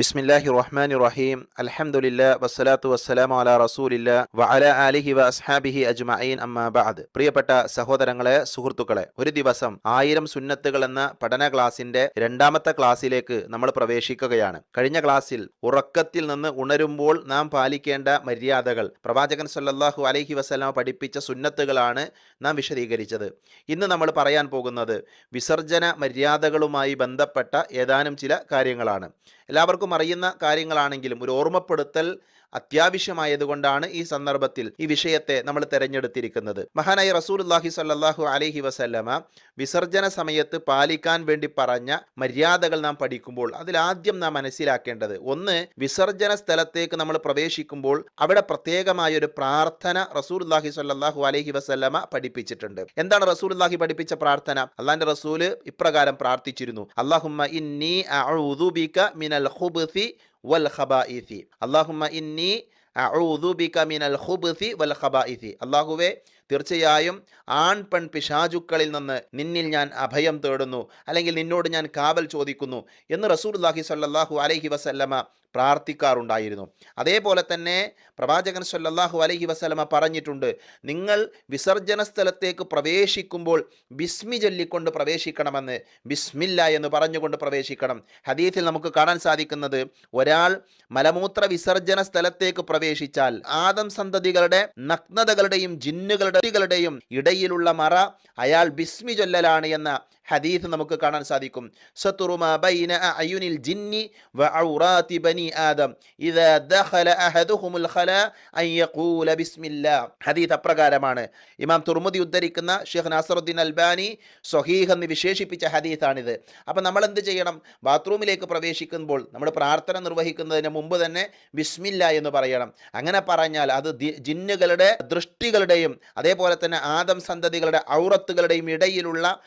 ബിസ്മില്ലാഹി റഹ്മാൻ റഹീം അലഹമുല്ല വസ്സലാത്തു വസ്സലാം അല റസൂലില്ല വഅല അലിഹി വ അസ്ഹാബിഹി അജ്മഈൻ അമ്മാ ബഅദ്. പ്രിയപ്പെട്ട സഹോദരങ്ങളെ സുഹൃത്തുക്കളെ ഒരു ദിവസം ആയിരം സുന്നത്തുകൾ എന്ന പഠന ക്ലാസിന്റെ രണ്ടാമത്തെ ക്ലാസ്സിലേക്ക് നമ്മൾ പ്രവേശിക്കുകയാണ്. കഴിഞ്ഞ ക്ലാസ്സിൽ ഉറക്കത്തിൽ നിന്ന് ഉണരുമ്പോൾ നാം പാലിക്കേണ്ട മര്യാദകൾ പ്രവാചകൻ സല്ലാഹു അലഹി വസ്സലാം പഠിപ്പിച്ച സുന്നത്തുകളാണ് നാം വിശദീകരിച്ചത്. ഇന്ന് നമ്മൾ പറയാൻ പോകുന്നത് വിസർജന മര്യാദകളുമായി ബന്ധപ്പെട്ട ഏതാനും ചില കാര്യങ്ങളാണ്. എല്ലാവർക്കും അറിയുന്ന കാര്യങ്ങളാണെങ്കിലും ഒരു ഓർമ്മപ്പെടുത്തൽ അത്യാവശ്യമായതുകൊണ്ടാണ് ഈ സന്ദർഭത്തിൽ ഈ വിഷയത്തെ നമ്മൾ തെരഞ്ഞെടുത്തിരിക്കുന്നത്. മഹാനായ റസൂലുല്ലാഹി സല്ലാഹു അലഹി വസല്ലമ വിസർജന സമയത്ത് പാലിക്കാൻ വേണ്ടി പറഞ്ഞ മര്യാദകൾ നാം പഠിക്കുമ്പോൾ അതിൽ ആദ്യം നാം മനസ്സിലാക്കേണ്ടത് ഒന്ന് വിസർജന സ്ഥലത്തേക്ക് നമ്മൾ പ്രവേശിക്കുമ്പോൾ അവിടെ പ്രത്യേകമായ ഒരു പ്രാർത്ഥന റസൂലുല്ലാഹി സല്ലാഹു അലഹി വസല്ലമ പഠിപ്പിച്ചിട്ടുണ്ട്. എന്താണ് റസൂലുല്ലാഹി പഠിപ്പിച്ച പ്രാർത്ഥന? അള്ളാന്റെ റസൂൽ ഇപ്രകാരം പ്രാർത്ഥിച്ചിരുന്നു. അള്ളാഹുമ്മ ഇന്നി മിനൽ ഖബായിസി ഇന്നി ഖുബ്സി വൽ ഖബായിസി അള്ളാഹുവേ തീർച്ചയായും ആൺ പെൺ പിശാചുക്കളിൽ നിന്ന് നിന്നിൽ ഞാൻ അഭയം തേടുന്നു. അല്ലെങ്കിൽ നിന്നോട് ഞാൻ കാവൽ ചോദിക്കുന്നു. എന്ന് റസൂലുള്ളാഹി സല്ലാഹു അലൈഹി വസല്ലമ പ്രാർത്ഥിക്കാറുണ്ടായിരുന്നു. അതേപോലെ തന്നെ പ്രവാചകൻ സല്ലാഹു അലഹി വസല്ലമ പറഞ്ഞിട്ടുണ്ട് നിങ്ങൾ വിസർജന സ്ഥലത്തേക്ക് പ്രവേശിക്കുമ്പോൾ ബിസ്മി ചൊല്ലിക്കൊണ്ട് പ്രവേശിക്കണമെന്ന് ബിസ്മില്ല എന്ന് പറഞ്ഞുകൊണ്ട് പ്രവേശിക്കണം. ഹദീസിൽ നമുക്ക് കാണാൻ സാധിക്കുന്നത് ഒരാൾ മലമൂത്ര വിസർജന സ്ഥലത്തേക്ക് പ്രവേശിച്ചാൽ ആദം സന്തതികളുടെ നഗ്നതകളുടെയും ജിന്നുകളുടെയും ഇടയിലുള്ള മറ അയാൾ ബിസ്മി ചൊല്ലലാണ് എന്ന ഹദീസ് നമുക്ക് കാണാൻ സാധിക്കും. സത്തുറുമ ബൈന ജിന്നി വ ബനി ആദം. ഇദാ ദഖല അൻ യഖൂല ബിസ്മില്ലാ. ഹദീസ് അപ്രകാരമാണ്. ഇമാം തുർമുദി ഉദ്ധരിക്കുന്ന ഷെയ്ഖ് നാസറുദ്ദീൻ അൽബാനി സ്വഹീഹ് എന്ന് വിശേഷിപ്പിച്ച ഹദീസാണിത്. അപ്പം നമ്മൾ എന്ത് ചെയ്യണം? ബാത്റൂമിലേക്ക് പ്രവേശിക്കുമ്പോൾ നമ്മൾ പ്രാർത്ഥന നിർവഹിക്കുന്നതിന് മുമ്പ് തന്നെ ബിസ്മില്ല എന്ന് പറയണം. അങ്ങനെ പറഞ്ഞാൽ അത് ജിന്നുകളുടെ ദൃഷ്ടികളുടെയും അതേപോലെ തന്നെ ആദം സന്തതികളുടെ ഔറത്തുകളുടെയും ഇടയിലുള്ള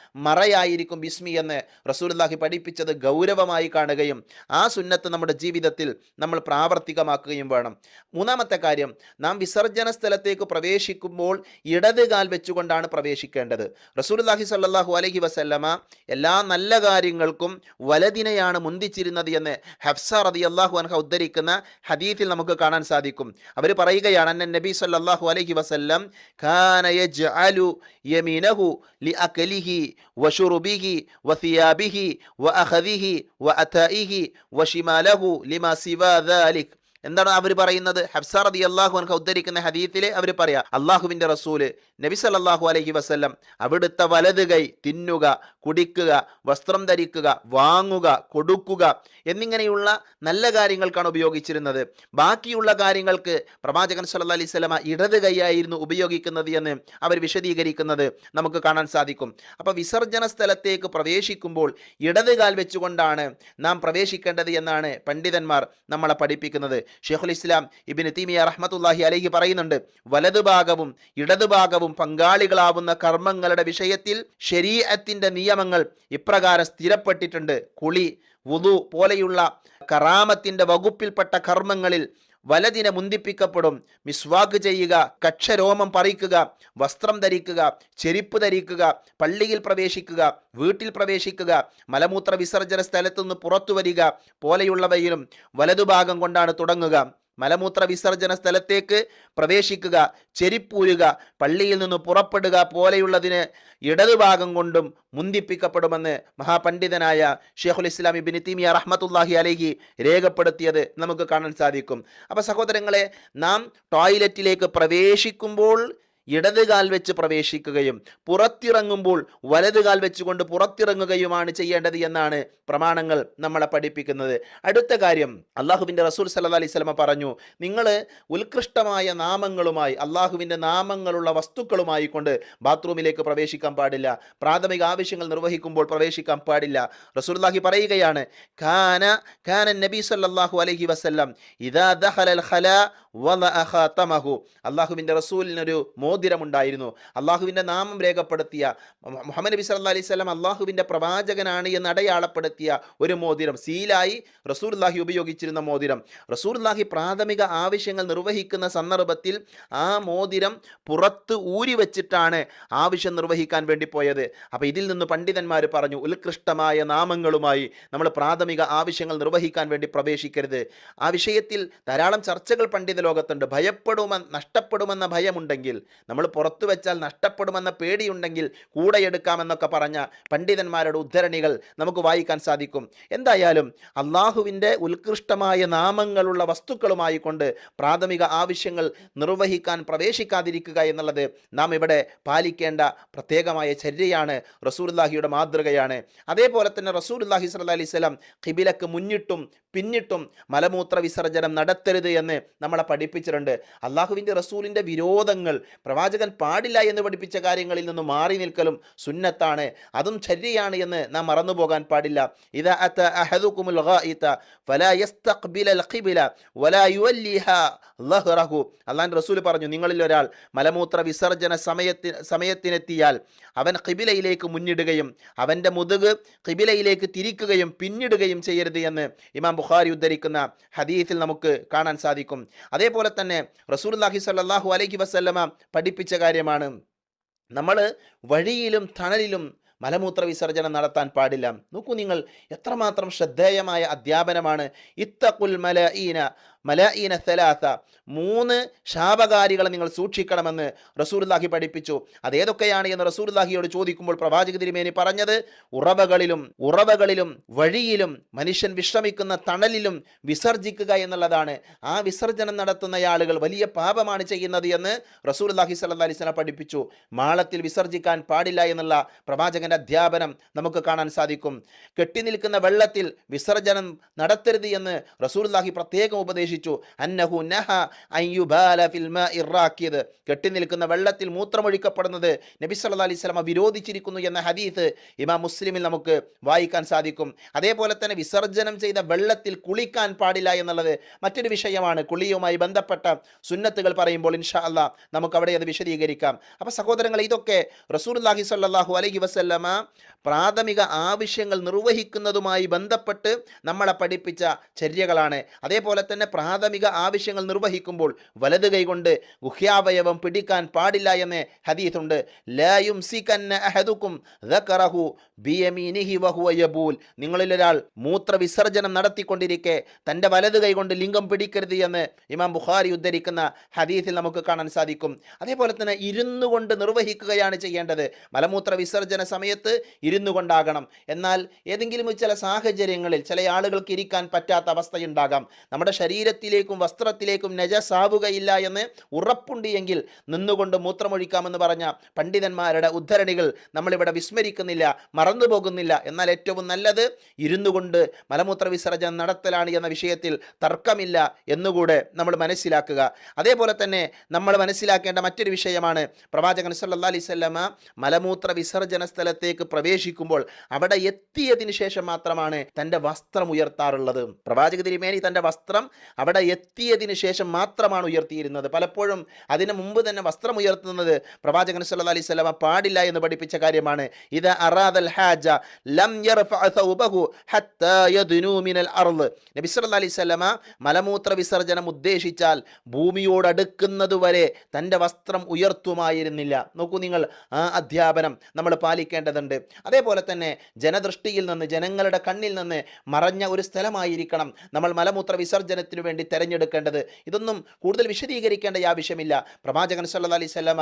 മറയായിരിക്കും ബിസ്മി എന്ന് റസൂലുള്ളാഹി പഠിപ്പിച്ചത് ഗൗരവമായി കാണുകയും ആ സുന്നത്ത് നമ്മുടെ ജീവിതത്തിൽ നമ്മൾ പ്രാവർത്തികമാക്കുകയും വേണം. മൂന്നാമത്തെ കാര്യം നാം വിസർജന സ്ഥലത്തേക്ക് പ്രവേശിക്കുമ്പോൾ ഇടത് കാൽ വെച്ചുകൊണ്ടാണ് പ്രവേശിക്കേണ്ടത്. റസൂലുള്ളാഹി സല്ലാഹു അലഹി വസല്ലമ എല്ലാ നല്ല കാര്യങ്ങൾക്കും വലതിനെയാണ് മുന്തിച്ചിരുന്നത് എന്ന് ഹഫ്സ അള്ളാഹു അൻഹ ഉദ്ധരിക്കുന്ന ഹദീസിൽ നമുക്ക് കാണാൻ സാധിക്കും. അവർ പറയുകയാണ് അന്ന നബി സല്ലാഹു അലഹി വസല്ലം യജ്അലു യമീനഹു ലിഅക്ലിഹി به وثيابه وأخذه وأتائه وشماله لما سوى ذلك. എന്താണ് അവർ പറയുന്നത്? ഹഫ്സ റതി അള്ളാഹു അൻഹ ഉദ്ധരിക്കുന്ന ഹദീത്തിലെ അവർ പറയാ അള്ളാഹുവിന്റെ റസൂൽ നബി സല്ലല്ലാഹു അലൈഹി വസല്ലം അവിടുത്തെ വലത് കൈ തിന്നുക കുടിക്കുക വസ്ത്രം ധരിക്കുക വാങ്ങുക കൊടുക്കുക എന്നിങ്ങനെയുള്ള നല്ല കാര്യങ്ങൾക്കാണ് ഉപയോഗിച്ചിരുന്നത്. ബാക്കിയുള്ള കാര്യങ്ങൾക്ക് പ്രവാചകൻ സല്ല അലൈഹി സ്വലമ ഇടത് കൈയായിരുന്നു ഉപയോഗിക്കുന്നത് എന്ന് അവർ വിശദീകരിക്കുന്നത് നമുക്ക് കാണാൻ സാധിക്കും. അപ്പോൾ വിസർജന സ്ഥലത്തേക്ക് പ്രവേശിക്കുമ്പോൾ ഇടത് കാൽ വെച്ചുകൊണ്ടാണ് നാം പ്രവേശിക്കേണ്ടത് എന്നാണ് പണ്ഡിതന്മാർ നമ്മളെ പഠിപ്പിക്കുന്നത്. ഷെയ്ഖുൽ ഇസ്ലാം ഇബിന് തീമിയ റഹ്മത്തുല്ലാഹി അലഹി പറയുന്നുണ്ട് വലതുഭാഗവും ഇടതുഭാഗവും പങ്കാളികളാവുന്ന കർമ്മങ്ങളുടെ വിഷയത്തിൽ ശരീഅത്തിന്റെ നിയമങ്ങൾ ഇപ്രകാരം സ്ഥിരപ്പെട്ടിട്ടുണ്ട്. കുളി വുതു പോലെയുള്ള കറാമത്തിന്റെ വകുപ്പിൽപ്പെട്ട കർമ്മങ്ങളിൽ വലതിനെ മുന്തിപ്പിക്കപ്പെടും. മിസ്വാക്ക് ചെയ്യുക കക്ഷരോമം പറിക്കുക വസ്ത്രം ധരിക്കുക ചെരിപ്പ് ധരിക്കുക പള്ളിയിൽ പ്രവേശിക്കുക വീട്ടിൽ പ്രവേശിക്കുക മലമൂത്ര വിസർജന സ്ഥലത്തുനിന്ന് പുറത്തു വരിക പോലെയുള്ളവയിലും വലതുഭാഗം കൊണ്ടാണ് തുടങ്ങുക. മലമൂത്ര വിസർജന സ്ഥലത്തേക്ക് പ്രവേശിക്കുക ചെരിപ്പൂരുക പള്ളിയിൽ നിന്ന് പുറപ്പെടുക പോലെയുള്ളതിന് ഇടതുഭാഗം കൊണ്ടും മുന്തിപ്പിക്കപ്പെടുമെന്ന് മഹാപണ്ഡിതനായ ഷെയ്ഖുൽ ഇസ്ലാം ഇബിൻ തീമിയ റഹ്മത്തുല്ലാഹി അലഹി രേഖപ്പെടുത്തിയത് നമുക്ക് കാണാൻ സാധിക്കും. അപ്പോൾ സഹോദരങ്ങളെ നാം ടോയ്ലറ്റിലേക്ക് പ്രവേശിക്കുമ്പോൾ ഇടത് കാൽ വെച്ച് പ്രവേശിക്കുകയും പുറത്തിറങ്ങുമ്പോൾ വലത് കാൽ വെച്ചുകൊണ്ട് പുറത്തിറങ്ങുകയുമാണ് ചെയ്യേണ്ടത് എന്നാണ് പ്രമാണങ്ങൾ നമ്മളെ പഠിപ്പിക്കുന്നത്. അടുത്ത കാര്യം അള്ളാഹുവിന്റെ റസൂൽ സല്ലാ അലൈഹി പറഞ്ഞു നിങ്ങൾ ഉത്കൃഷ്ടമായ നാമങ്ങളുമായി അള്ളാഹുവിന്റെ നാമങ്ങളുള്ള വസ്തുക്കളുമായി കൊണ്ട് ബാത്റൂമിലേക്ക് പ്രവേശിക്കാൻ പാടില്ല. പ്രാഥമിക ആവശ്യങ്ങൾ നിർവഹിക്കുമ്പോൾ പ്രവേശിക്കാൻ പാടില്ല. റസൂലുള്ളാഹി പറയുകയാണ് ഖാന ഖാന നബി സല്ലാഹു അലഹി വസല്ലം ഇതാ ദഹലൽ ഖലാ റസൂലിന് അള്ളാഹുവിന്റെ റസൂലിനൊരു മോതിരമുണ്ടായിരുന്നു. അള്ളാഹുവിന്റെ നാമം രേഖപ്പെടുത്തിയ മുഹമ്മദ് നബി സല്ല അലൈഹി സ്വലം അള്ളാഹുവിന്റെ പ്രവാചകനാണ് എന്ന് അടയാളപ്പെടുത്തിയ ഒരു മോതിരം. സീലായി റസൂലുള്ളാഹി ഉപയോഗിച്ചിരുന്ന മോതിരം. റസൂലുള്ളാഹി പ്രാഥമിക ആവശ്യങ്ങൾ നിർവഹിക്കുന്ന സന്ദർഭത്തിൽ ആ മോതിരം പുറത്ത് ഊരി വെച്ചിട്ടാണ് ആവശ്യം നിർവഹിക്കാൻ വേണ്ടി പോയത്. അപ്പോൾ ഇതിൽ നിന്ന് പണ്ഡിതന്മാർ പറഞ്ഞു ഉത്കൃഷ്ടമായ നാമങ്ങളുമായി നമ്മൾ പ്രാഥമിക ആവശ്യങ്ങൾ നിർവഹിക്കാൻ വേണ്ടി പ്രവേശിക്കരുത്. ആ വിഷയത്തിൽ ധാരാളം ചർച്ചകൾ പണ്ഡിത ലോകത്തുണ്ട്? ഭയപ്പെടുമെന്ന് നഷ്ടപ്പെടുമെന്ന ഭയമുണ്ടെങ്കിൽ നമ്മൾ പുറത്തു വെച്ചാൽ നഷ്ടപ്പെടുമെന്ന പേടിയുണ്ടെങ്കിൽ കൂടെ എടുക്കാമെന്നൊക്കെ പറഞ്ഞ പണ്ഡിതന്മാരുടെ ഉദ്ധരണികൾ നമുക്ക് വായിക്കാൻ സാധിക്കും. എന്തായാലും അള്ളാഹുവിന്റെ ഉത്കൃഷ്ടമായ നാമങ്ങളുള്ള വസ്തുക്കളുമായി കൊണ്ട് പ്രാഥമിക ആവശ്യങ്ങൾ നിർവഹിക്കാൻ പ്രവേശിക്കാതിരിക്കുക എന്നുള്ളത് നാം ഇവിടെ പാലിക്കേണ്ട പ്രത്യേകമായ ചര്യയാണ് റസൂർലാഹിയുടെ മാതൃകയാണ്. അതേപോലെ തന്നെ റസൂർലാഹി സല്ല അലൈഹി ഖിബിലക്ക് മുന്നിട്ടും പിന്നിട്ടും മലമൂത്ര വിസർജനം നടത്തരുത് എന്ന് നമ്മളെ പഠിപ്പിച്ചിട്ടുണ്ട്. അള്ളാഹുവിന്റെ റസൂലിന്റെ വിരോധങ്ങൾ പ്രവാചകൻ പാടില്ല എന്ന് പഠിപ്പിച്ച കാര്യങ്ങളിൽ നിന്ന് മാറി നിൽക്കലും സുന്നത്താണ്. അതും ചര്യയാണ് എന്ന് നാം മറന്നു പോകാൻ പാടില്ല. ഇതാ അത്ത ഫലാ വലാ റസൂൽ പറഞ്ഞു നിങ്ങളിൽ ഒരാൾ മലമൂത്ര വിസർജന സമയത്തി സമയത്തിനെത്തിയാൽ അവൻ കിബിലയിലേക്ക് മുന്നിടുകയും അവന്റെ മുതുക് കിബിലയിലേക്ക് തിരിക്കുകയും പിന്നിടുകയും ചെയ്യരുത് എന്ന് ഇമാം ബുഖാരി ഉദ്ധരിക്കുന്ന ഹദീസിൽ നമുക്ക് കാണാൻ സാധിക്കും. അതേപോലെ തന്നെ റസൂലുള്ളാഹി സല്ലാഹു അലൈഹി വസല്ലമ പഠിപ്പിച്ച കാര്യമാണ്. നമ്മൾ വഴിയിലും തണലിലും മലമൂത്ര വിസർജനം നടത്താൻ പാടില്ല. നോക്കൂ നിങ്ങൾ എത്രമാത്രം ശ്രദ്ധേയമായ അധ്യാപനമാണ്. ഇത്തഖുൽ മലഈന മലഈന സലാത്ത മൂന്ന് ശാപകാരികളെ നിങ്ങൾ സൂക്ഷിക്കണമെന്ന് റസൂലുള്ളാഹി പഠിപ്പിച്ചു. അതേതൊക്കെയാണ് എന്ന് റസൂലുള്ളാഹിയോട് ചോദിക്കുമ്പോൾ പ്രവാചക തിരുമേനി പറഞ്ഞത് ഉറവകളിലും ഉറവകളിലും വഴിയിലും മനുഷ്യൻ വിശ്രമിക്കുന്ന തണലിലും വിസർജിക്കുക എന്നുള്ളതാണ്. ആ വിസർജനം നടത്തുന്ന ആളുകൾ വലിയ പാപമാണ് ചെയ്യുന്നത് എന്ന് റസൂലുള്ളാഹി സ്വല്ലല്ലാഹി അലൈഹി വസല്ലം പഠിപ്പിച്ചു. മാളത്തിൽ വിസർജിക്കാൻ പാടില്ല എന്നുള്ള പ്രവാചകന്റെ അധ്യാപനം നമുക്ക് കാണാൻ സാധിക്കും. കെട്ടി നിൽക്കുന്ന വെള്ളത്തിൽ വിസർജനം നടത്തരുത് എന്ന് റസൂലുള്ളാഹി പ്രത്യേകം ഉപദേശിച്ചു. അന്നഹു നഹ കെട്ടി നിൽക്കുന്ന വെള്ളത്തിൽ മൂത്രമൊഴിക്കപ്പെടുന്നത് നബി സല്ലല്ലാഹു അലൈഹി വസല്ലമ വിരോധിച്ചിരിക്കുന്നു എന്ന ഹദീസ് ഇമാം മുസ്ലിമിൽ നമുക്ക് വായിക്കാൻ സാധിക്കും. അതേപോലെ തന്നെ വിസർജനം ചെയ്ത വെള്ളത്തിൽ കുളിക്കാൻ പാടില്ല എന്നുള്ളത് മറ്റൊരു വിഷയമാണ്. കുളിയുമായി ബന്ധപ്പെട്ട സുന്നത്തുകൾ പറയുമ്പോൾ ഇൻഷാ അല്ലാ നമുക്ക് അവിടെ അത് വിശദീകരിക്കാം. അപ്പോൾ സഹോദരങ്ങൾ ഇതൊക്കെ റസൂലുള്ളാഹി സ്വല്ലല്ലാഹു അലൈഹി വസല്ലമ പ്രാഥമിക ആവശ്യങ്ങൾ നിർവഹിക്കുന്നതുമായി ബന്ധപ്പെട്ട് നമ്മളെ പഠിപ്പിച്ച ചര്യകളാണ്. അതേപോലെ തന്നെ പ്രാഥമിക ആവശ്യങ്ങൾ നിർവഹിക്കുമ്പോൾ വലത് കൈകൊണ്ട് ഗുഹ്യാവയവം പിടിക്കാൻ പാടില്ല എന്ന് ഹദീസുണ്ട്. ലാ യുംസികന്ന അഹദുക്കും നിങ്ങളിലൊരാൾ മൂത്ര വിസർജനം നടത്തിക്കൊണ്ടിരിക്കെ തന്റെ വലത് കൈകൊണ്ട് ലിംഗം പിടിക്കരുത് എന്ന് ഇമാം ബുഖാരി ഉദ്ധരിക്കുന്ന ഹദീസിൽ നമുക്ക് കാണാൻ സാധിക്കും. അതേപോലെ തന്നെ ഇരുന്നു കൊണ്ട് നിർവഹിക്കുകയാണ് ചെയ്യേണ്ടത്. മലമൂത്ര വിസർജന സമയത്ത് ഇരുന്നു കൊണ്ടാകണം. എന്നാൽ ഏതെങ്കിലും ചില സാഹചര്യങ്ങളിൽ ചില ആളുകൾക്ക് ഇരിക്കാൻ പറ്റാത്ത അവസ്ഥയുണ്ടാകാം. നമ്മുടെ ശരീരത്തിലേക്കും വസ്ത്രത്തിലേക്കും നജസാവുകയില്ല എന്ന് ഉറപ്പുണ്ട് എങ്കിൽ നിന്നുകൊണ്ട് മൂത്രമൊഴിക്കാമെന്ന് പറഞ്ഞ പണ്ഡിതന്മാരുടെ ഉദ്ധരണികൾ നമ്മളിവിടെ വിസ്മരിക്കുന്നില്ല മറന്നു പോകുന്നില്ല എന്നാൽ ഏറ്റവും നല്ലത് ഇരുന്നു കൊണ്ട് മലമൂത്ര വിസർജനം നടത്തലാണ് എന്ന വിഷയത്തിൽ തർക്കമില്ല എന്നുകൂടെ നമ്മൾ മനസ്സിലാക്കുക. അതേപോലെ തന്നെ നമ്മൾ മനസ്സിലാക്കേണ്ട മറ്റൊരു വിഷയമാണ് പ്രവാചകൻ സല്ല അലൈഹി വസല്ലമ മലമൂത്ര വിസർജന സ്ഥലത്തേക്ക് പ്രവേശിക്കുമ്പോൾ അവിടെ എത്തിയതിനു ശേഷം മാത്രമാണ് തന്റെ വസ്ത്രം ഉയർത്താറുള്ളത്. പ്രവാചക തിരുമേനി തന്റെ വസ്ത്രം അവിടെ എത്തിയതിന് ശേഷം മാത്രമാണ് ഉയർത്തിയിരുന്നത്. പലപ്പോഴും അതിനു മുമ്പ് തന്നെ വസ്ത്രം ഉയർത്തുന്നത് പ്രവാചകൻ സല്ല അലൈഹി വസല്ലമ പാടില്ല എന്ന് പഠിപ്പിച്ച കാര്യമാണ്. ഇത് അറാദൽ ഹാജ ലം നബി സല്ലല്ലാഹു അലൈഹി വസല്ലമ മലമൂത്ര വിസർജനം ഉദ്ദേശിച്ചാൽ ഭൂമിയോട് അടുക്കുന്നത് വരെ തന്റെ വസ്ത്രം ഉയർത്തുമായിരുന്നില്ല. നോക്കൂ നിങ്ങൾ ആ അധ്യാപനം നമ്മൾ പാലിക്കേണ്ടതുണ്ട്. അതേപോലെ തന്നെ ജനദൃഷ്ടിയിൽ നിന്ന് ജനങ്ങളുടെ കണ്ണിൽ നിന്ന് മറഞ്ഞ ഒരു സ്ഥലമായിരിക്കണം. നമ്മൾ മലമൂത്ര വിസർജനത്തിനു വേണ്ടി തിരഞ്ഞെടുക്കേണ്ടത്. ഇതൊന്നും കൂടുതൽ വിശദീകരിക്കേണ്ട ആവശ്യമില്ല. പ്രവാചകൻ സല്ല അലൈഹി വസല്ലമ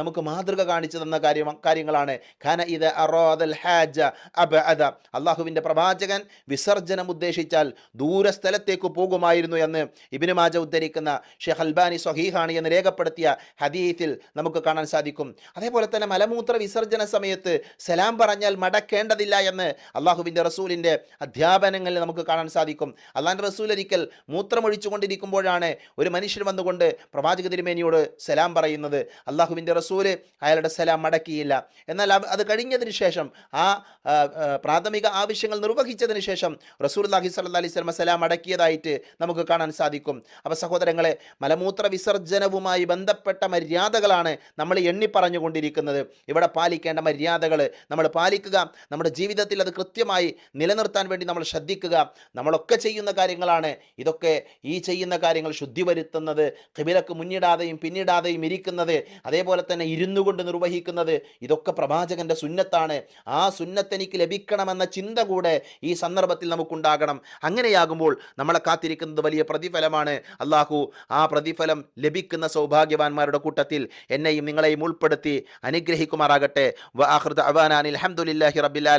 നമുക്ക് മാതൃക കാണിച്ചു തന്ന കാര്യം കാര്യങ്ങളാണ്. ഖാന ഇത് അറാദൽ ഹാജ അബഅദ. അള്ളാഹുവിന്റെ പ്രവാചകൻ വിസർജനം ഉദ്ദേശിച്ചാൽ ദൂര സ്ഥലത്തേക്ക് പോകുമായിരുന്നു എന്ന് ഇബിനുമാജ ഉദ്ധരിക്കുന്ന ഷെഹ് അൽബാനി സ്വഹീഹാണ് എന്ന് രേഖപ്പെടുത്തിയ ഹദീത്തിൽ നമുക്ക് കാണാൻ സാധിക്കും. അതേപോലെ തന്നെ മലമൂത്ര വിസർജന സമയത്ത് സലാം പറഞ്ഞാൽ മടക്കേണ്ടതില്ല എന്ന് അള്ളാഹുവിന്റെ റസൂലിന്റെ അധ്യാപനങ്ങളിൽ നമുക്ക് കാണാൻ സാധിക്കും. അള്ളാഹിന്റെ റസൂൽ ഒരിക്കൽ മൂത്ര മൂത്രമൊഴിച്ചു കൊണ്ടിരിക്കുമ്പോഴാണ് ഒരു മനുഷ്യൻ വന്നുകൊണ്ട് പ്രവാചക തിരുമേനിയോട് സലാം പറയുന്നത്. അള്ളാഹുവിന്റെ റസൂൽ അയാളുടെ സലാം മടക്കിയില്ല. എന്നാൽ അത് കഴിഞ്ഞതിന് ശേഷം ആ, പ്രാഥമിക ആവശ്യങ്ങൾ നിർവഹിച്ചതിന് ശേഷം റസൂൽ അള്ളാഹി സല്ല അലൈഹി സ്വലമ സലാം അടക്കിയതായിട്ട് നമുക്ക് കാണാൻ സാധിക്കും. അപ്പോൾ സഹോദരങ്ങളെ മലമൂത്ര വിസർജനവുമായി ബന്ധപ്പെട്ട മര്യാദകളാണ് നമ്മൾ എണ്ണി പറഞ്ഞുകൊണ്ടിരിക്കുന്നത്. ഇവിടെ പാലിക്കേണ്ട മര്യാദകൾ നമ്മൾ പാലിക്കുക. നമ്മുടെ ജീവിതത്തിൽ അത് കൃത്യമായി നിലനിർത്താൻ വേണ്ടി നമ്മൾ ശ്രദ്ധിക്കുക. നമ്മളൊക്കെ ചെയ്യുന്ന കാര്യങ്ങളാണ്. ഇതൊക്കെ ഈ ചെയ്യുന്ന കാര്യങ്ങൾ ശുദ്ധി വരുത്തുന്നത് കിബിലക്ക് മുന്നിടാതെയും പിന്നിടാതെയും ഇരിക്കുന്നത് അതേപോലെ തന്നെ ഇരുന്നു കൊണ്ട് നിർവഹിക്കുന്നത് ഇതൊക്കെ പ്രവാചകന്റെ സുന്നത്താണ്. ആ സുന്നത്ത് എനിക്ക് ലഭിക്കണമെന്ന ചിന്ത കൂടെ ഈ സന്ദർഭത്തിൽ നമുക്കുണ്ടാകണം. അങ്ങനെയാകുമ്പോൾ നമ്മളെ കാത്തിരിക്കുന്നത് വലിയ പ്രതിഫലമാണ്. അള്ളാഹു ആ പ്രതിഫലം ലഭിക്കുന്ന സൗഭാഗ്യവാന്മാരുടെ കൂട്ടത്തിൽ എന്നെയും നിങ്ങളെയും ഉൾപ്പെടുത്തി അനുഗ്രഹിക്കുമാറാകട്ടെ. വആഖിറു ദഅവാനാ അനിൽ ഹംദുലില്ലാഹി റബ്ബിൽ